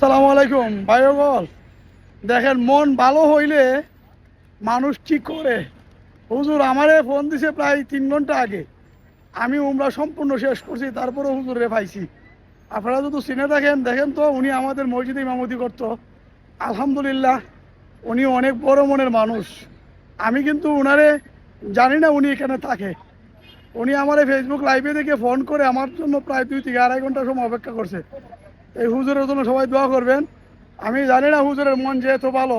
আসসালামু আলাইকুম। ভাইগল দেখেন, মন ভালো হইলে মানুষ ঠিক করে? হুজুর আমারে ফোন দিছে প্রায় তিন ঘণ্টা আগে। আমি উমরা সম্পূর্ণ শেষ করছি, তারপরে হুজুরে পাইছি। আপনারা যদি চিনে থাকেন, দেখেন তো, উনি আমাদের মসজিদে ইমামতি করতো। আলহামদুলিল্লাহ, উনি অনেক বড় মনের মানুষ। আমি কিন্তু উনারে জানি না উনি এখানে থাকে। উনি আমার ফেসবুক লাইভে দেখে ফোন করে, আমার জন্য প্রায় দুই থেকে আড়াই ঘণ্টা সময় অপেক্ষা করছে। এই হুজুরের জন্য সবাই দোয়া করবেন। আমি জানি না হুজুরের মন যেহেতু ভালো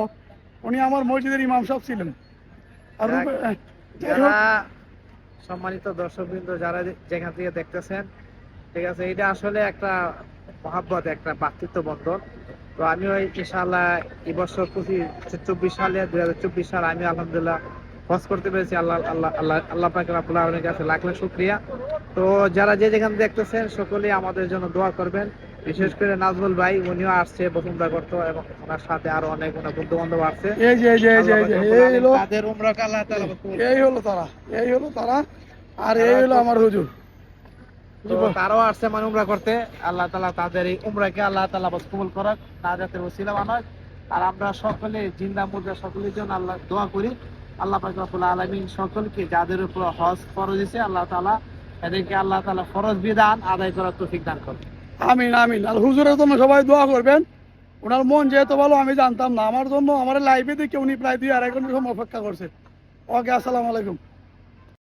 উনি আমার মসজিদের ইমাম সাহেব ছিলেন। আর যারা সম্মানিত দর্শকবৃন্দ যারা যেখান থেকে দেখতেছেন ঠিক আছে এটা আসলে একটা মহাব্বত একটা ভ্রাতৃত্ব বন্ধন তো আমি ওই ইনশাআল্লাহ এই বছর পঁচিশ চব্বিশ সালে দুই হাজার চব্বিশ সাল আমি আলহামদুলিল্লাহ হজ করতে পেরেছি। আল্লাহ আল্লাহ আল্লাহ আল্লাহ পাক রাব্বুল আলামিনের কাছে লাখ লাখ শুকরিয়া। তো যারা যে যেখানে দেখতেছেন সকলেই আমাদের জন্য দোয়া করবেন। বিশেষ করে নাজমুল ভাই উনিও আসছে বসুন্ধরা করতো এবং ওনার সাথে আরও অনেক ওনার বন্ধু বান্ধব আসছে। এই যে এই যে এই যে এই হলো তাদের তাআলা কবুল এই হলো তারা এই হলো তারা আর এই হলো আমার হুজুর। তারাও আসছে মানে উমরা করতে। আল্লাহ তালা তাদের এই উমরাকে আল্লাহ তালা বাস কবুল করাক ওসিলা আর আমরা সকলে জিন্দা মুদ্রা সকলের জন্য আল্লাহ দোয়া করি। আল্লাহ পাক রব্বুল আলামিন সকলকে যাদের উপর হজ ফরজ দিয়েছে আল্লাহ তাআলা এদেরকে আল্লাহ তাআলা ফরজ বিধান আদায় করার তৌফিক দান করুন। আমিন আমিন। আর হুজুরের জন্য সবাই দোয়া করবেন। ওনার মন যেহেতু ভালো, আমি জানতাম না। আমার জন্য আমার লাইফে দেখে উনি প্রায় দুই আড়াই ঘণ্টা সময় অপেক্ষা করছে। ওকে, আসসালামু আলাইকুম।